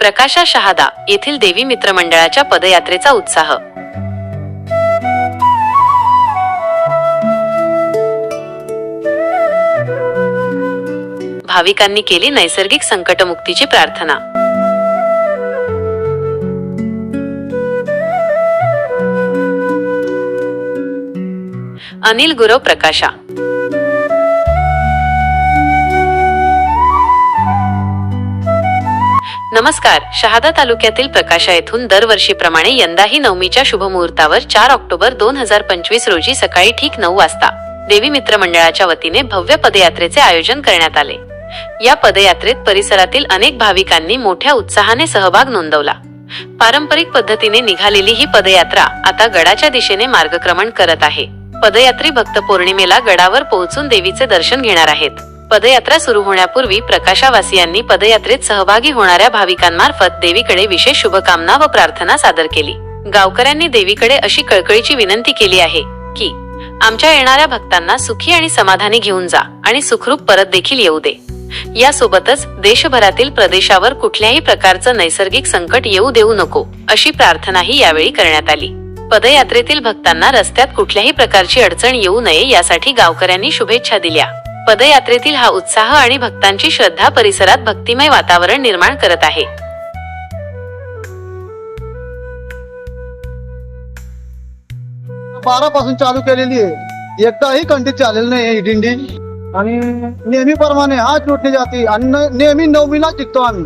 प्रकाशा शहादा येथील देवी मित्र मंडळाच्या पदयात्रेचा उत्साह. भाविकांनी केली नैसर्गिक संकटमुक्तीची प्रार्थना. अनिल गुरव प्रकाशा नमस्कार. शहादा तालुक्यातील प्रकाशा येथून दरवर्षीप्रमाणे यंदाही नवमीच्या शुभमुहूर्तावर चार ऑक्टोबर दोन हजार पंचवीस रोजी सकाळी ठीक नऊ वाजता देवी मित्र मंडळाच्या वतीने भव्य पदयात्रेचे आयोजन करण्यात आले. या पदयात्रेत परिसरातील अनेक भाविकांनी मोठ्या उत्साहाने सहभाग नोंदवला. पारंपरिक पद्धतीने निघालेली ही पदयात्रा आता गडाच्या दिशेने मार्गक्रमण करत आहे. पदयात्री भक्त पौर्णिमेला गडावर पोहोचून देवीचे दर्शन घेणार आहेत. पदयात्रा सुरू होण्यापूर्वी प्रकाशावासियांनी पदयात्रेत सहभागी होणाऱ्या भाविकांमार्फत देवीकडे विशेष शुभकामना व प्रार्थना सादर केली. गावकऱ्यांनी देवीकडे अशी कळकळीची विनंती केली आहे की आमच्या येणाऱ्या भक्तांना सुखी आणि समाधानी घेऊन जा आणि सुखरूप परत देखील येऊ दे. यासोबतच देशभरातील प्रदेशावर कुठल्याही प्रकारचं नैसर्गिक संकट येऊ देऊ नको अशी प्रार्थनाही यावेळी करण्यात आली. पदयात्रेतील भक्तांना रस्त्यात कुठल्याही प्रकारची अडचण येऊ नये यासाठी गावकऱ्यांनी शुभेच्छा दिल्या. पदयात्रेतील हा उत्साह आणि भक्तांची श्रद्धा परिसरात भक्तिमय वातावरण निर्माण करत आहे. बारा पासून चालू केलेली आहे. एकदाही कंटिन्यू चालेल नाही ही दिंडी. आणि नेहमीप्रमाणे हाच लुटली जाते आणि नेहमी नवमीला टिकतो आम्ही.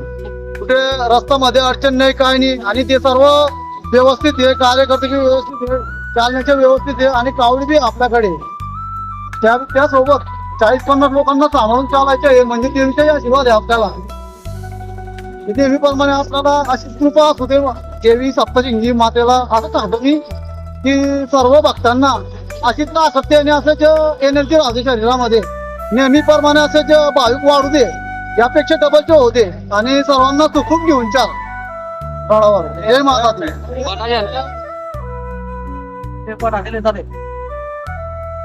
कुठे रस्त्यामध्ये अडचण नाही काय नाही. आणि ते सर्व व्यवस्थित आहे कार्यकर्ते व्यवस्थित आहे चालण्याचे व्यवस्थित आहे आणि कावडी बी आपल्याकडे त्या त्यासोबत चाळीस पन्नास लोकांना सांभाळून चालायचे आहे. म्हणजे देवीच्या आशीर्वाद आहे आपल्याला. देवीप्रमाणे आपल्याला अशी कृपा असू दे देवी सप्तशिंगी मातेला असं सांगतो मी की सर्व भक्तांना अशीच सातत्याने असंच एनर्जी राहते शरीरामध्ये. नेहमीप्रमाणे असंच भाविक वाढू दे. यापेक्षा डबलचे होऊ दे. आणि सर्वांना सुखून घेऊन चाल. बरोबर हे माझा